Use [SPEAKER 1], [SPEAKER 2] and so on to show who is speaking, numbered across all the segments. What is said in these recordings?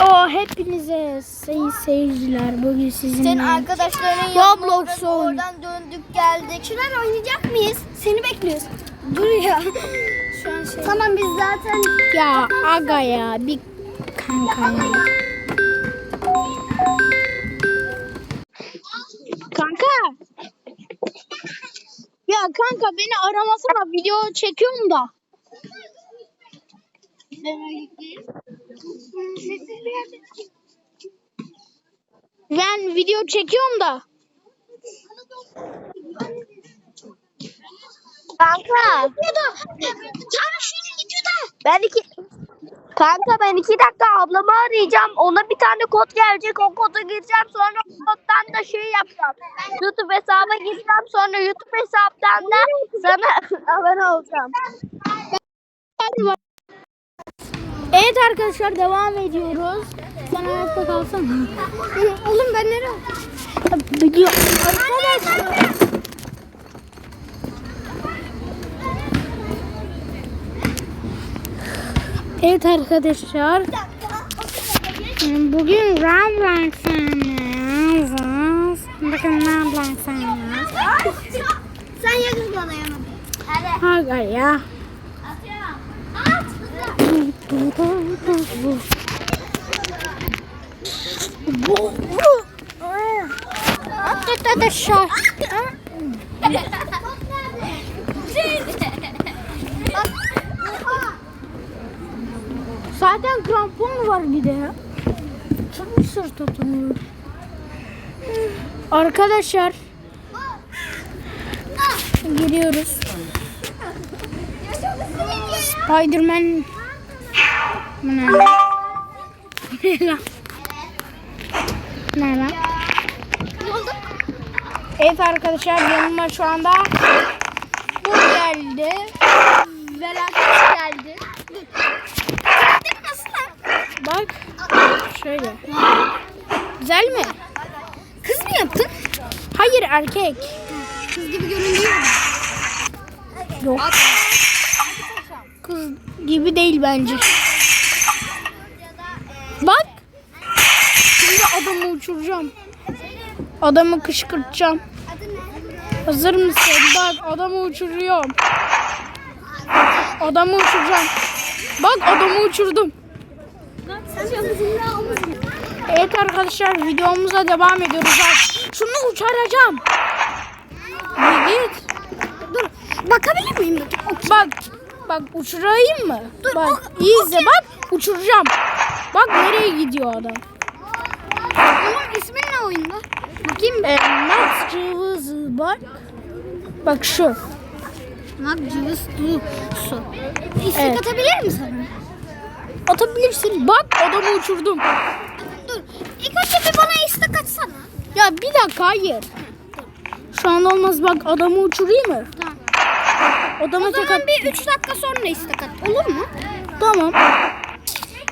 [SPEAKER 1] O hepinize sayın seyirciler bugün sizinle
[SPEAKER 2] Senin arkadaşların
[SPEAKER 1] Roblox
[SPEAKER 2] oradan döndük geldik. Çınar oynayacak mıyız? Seni bekliyoruz. Dur ya. Şu an şey. Tamam biz zaten
[SPEAKER 1] ya aga ya bir kanka ya. Kanka. Ya kanka beni aramasana video çekiyorum da. Ben video çekiyorum da.
[SPEAKER 2] Kanka. Ben iki Kanka ben iki dakika ablamı arayacağım. Ona bir tane kod gelecek. O kodu gireceğim. Sonra koddan da şey yapacağım. YouTube hesabına gireceğim. Sonra YouTube hesaptan da sana abone olacağım.
[SPEAKER 1] Evet arkadaşlar devam ediyoruz. Sen ayakta kalsana.
[SPEAKER 2] Oğlum ben nereye?
[SPEAKER 1] Arkadaşlar. Evet arkadaşlar. Bugün Roblox oynayacağız. Bakın Roblox oynayacağız.
[SPEAKER 2] Sen yakın bana. Hadi.
[SPEAKER 1] Aga ya. Arkadaşlar. Zaten krampon var bir de. Çok sırt tutunuyor. Arkadaşlar. Giriyoruz. Spiderman. Bu ne lan? Ne lan? Ne lan? Evet arkadaşlar yanıma şu anda bu geldi. Velaket geldi. Bak. Şöyle. Güzel mi?
[SPEAKER 2] Kız mı yaptın?
[SPEAKER 1] Hayır erkek.
[SPEAKER 2] Kız gibi görünüyor.
[SPEAKER 1] Yok. Kız gibi değil bence. Bak. Şimdi adamı uçuracağım. Adamı kışkırtacağım. Hazır mısın? Bak adamı uçuruyorum. Adamı uçuracağım. Bak adamı uçurdum. Evet arkadaşlar videomuza devam ediyoruz. Bak, Şunu uçuracağım. Bir git.
[SPEAKER 2] Dur. Bakabilir miyim?
[SPEAKER 1] Bak. Bak uçurayım mı? Bak iyi izle bak uçuracağım. Bak nereye gidiyor adam.
[SPEAKER 2] Onun ismi ne oyunda? Bakayım.
[SPEAKER 1] E, Max Cıvızı bak. Bak şu.
[SPEAKER 2] Mak cıvız su. İstek
[SPEAKER 1] Evet.
[SPEAKER 2] atabilir mi sana?
[SPEAKER 1] Atabilirsin. Bak adamı uçurdum.
[SPEAKER 2] Dur. İlk önce bir bana istek atsana.
[SPEAKER 1] Ya bir dakika hayır. Şu an olmaz bak adamı uçurayım mı?
[SPEAKER 2] Tamam.
[SPEAKER 1] Adama
[SPEAKER 2] O
[SPEAKER 1] tek
[SPEAKER 2] zaman
[SPEAKER 1] at.
[SPEAKER 2] bir 3 dakika sonra istek at. Olur mu?
[SPEAKER 1] Tamam.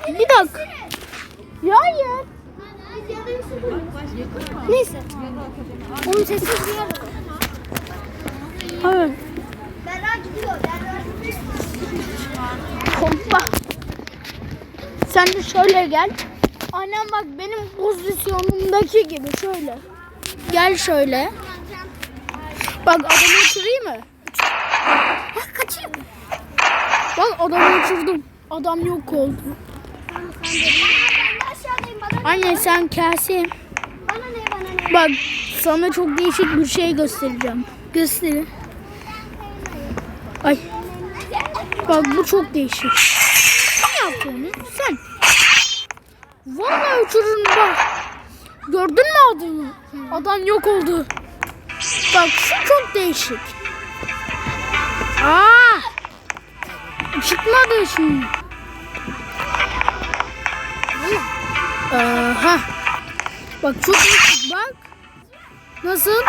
[SPEAKER 1] Bir dakika. Ya hayır.
[SPEAKER 2] Neyse. Onun sesi duyalım.
[SPEAKER 1] Hayır.
[SPEAKER 2] Berra gidiyor.
[SPEAKER 1] Hoppa. Sen de şöyle gel. Annem bak benim pozisyonumdaki gibi şöyle. Gel şöyle. Bak adamı uçurayım mı?
[SPEAKER 2] Bak kaçıyor.
[SPEAKER 1] Bak adamı uçurdum. Adam yok oldu.
[SPEAKER 2] Ben de aşağıdayım. Bana,
[SPEAKER 1] Anne sen kesin.
[SPEAKER 2] bana ne bana ne?
[SPEAKER 1] Bak sana çok değişik bir şey göstereceğim. Gösterin. Ay. Bak bu çok değişik. Ne yapıyorsun sen? Vallahi uçururum bak. Gördün mü adamı? Adam yok oldu. Bak şu çok değişik. Aa! Çıkmadı şimdi. Aha. Bak çok değişik bak. Nasıl?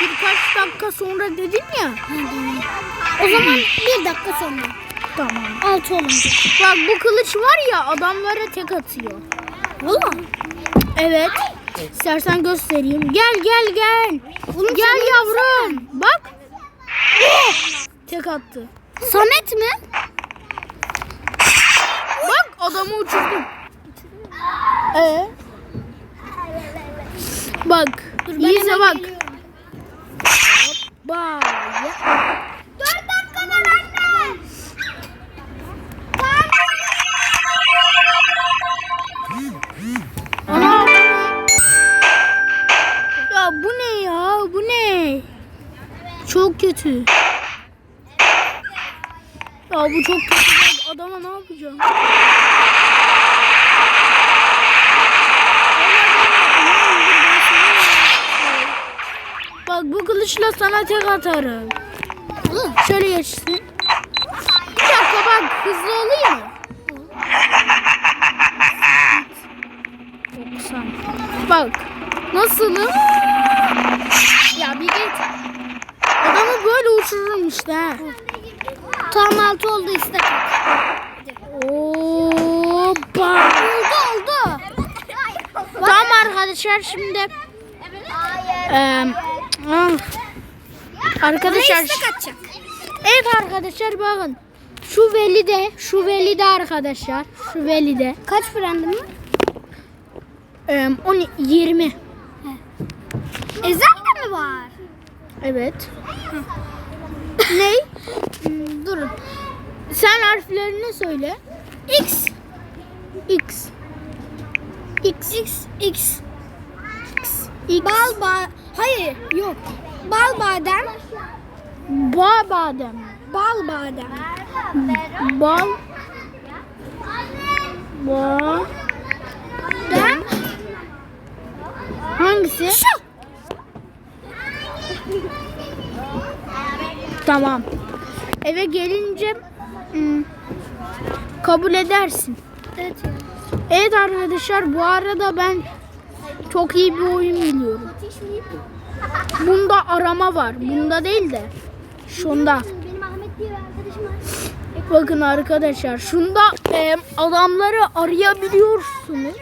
[SPEAKER 1] Birkaç dakika sonra dedim ya.
[SPEAKER 2] O zaman bir dakika sonra.
[SPEAKER 1] Tamam.
[SPEAKER 2] Altı olunca.
[SPEAKER 1] Bak bu kılıç var ya adamlara tek atıyor.
[SPEAKER 2] Valla.
[SPEAKER 1] Evet. İstersen göstereyim. Gel gel gel. gel yavrum. Bak. Oh! Tek attı.
[SPEAKER 2] Samet mi?
[SPEAKER 1] Bak adamı uçurdum. Ee? Bak. iyi izle bak. Bak. ya-
[SPEAKER 2] Dört dakika var anne.
[SPEAKER 1] Ana. Ya bu ne ya? Bu ne? Çok kötü. Ya bu çok kötü. Adama ne yapacağım? Bak bu kılıçla sana tek atarım. Şöyle geçsin. Bir dakika bak hızlı? 90. Bak nasılım? Ya bir git. Adamı böyle uçururum işte.
[SPEAKER 2] Tam altı oldu işte.
[SPEAKER 1] Hoppa.
[SPEAKER 2] Oldu oldu.
[SPEAKER 1] Tamam arkadaşlar şimdi eee, ah. arkadaşlar evet arkadaşlar bakın şu veli de şu veli de arkadaşlar şu veli de
[SPEAKER 2] Kaç brandın mı?
[SPEAKER 1] eee, 10 20
[SPEAKER 2] Ezel de mi var?
[SPEAKER 1] evet ne
[SPEAKER 2] Hmm, durun.
[SPEAKER 1] sen harflerini söyle
[SPEAKER 2] X.
[SPEAKER 1] X X
[SPEAKER 2] X. X.
[SPEAKER 1] X
[SPEAKER 2] Bal ba Hayır yok. Bal badem.
[SPEAKER 1] Ba badem
[SPEAKER 2] Bal badem.
[SPEAKER 1] bal ba
[SPEAKER 2] Dem.
[SPEAKER 1] hangisi
[SPEAKER 2] Şu.
[SPEAKER 1] Tamam. Eve gelince hmm, kabul edersin.
[SPEAKER 2] Evet.
[SPEAKER 1] Evet arkadaşlar bu arada ben çok iyi bir oyun biliyorum. Bunda arama var. Bunda değil de şunda. Bakın arkadaşlar şunda e, adamları arayabiliyorsunuz.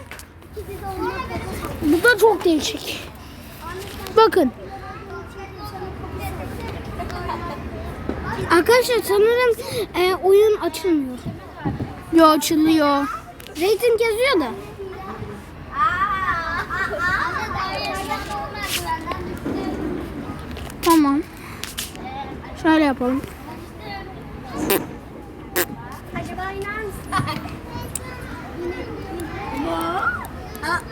[SPEAKER 1] Bu da çok değişik. Bakın
[SPEAKER 2] Arkadaşlar sanırım e, oyun açılmıyor.
[SPEAKER 1] yo açılıyor.
[SPEAKER 2] Rating yazıyor da.
[SPEAKER 1] Tamam. Şöyle yapalım.
[SPEAKER 2] Acaba iner misin?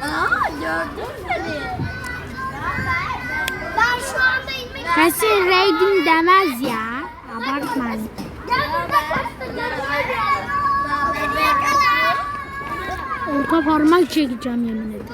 [SPEAKER 2] Aa, gördüm seni. Ben şu anda inmek
[SPEAKER 1] Kesin rating demez ya.
[SPEAKER 2] Buraya.
[SPEAKER 1] Orta parmak çekeceğim yemin ederim.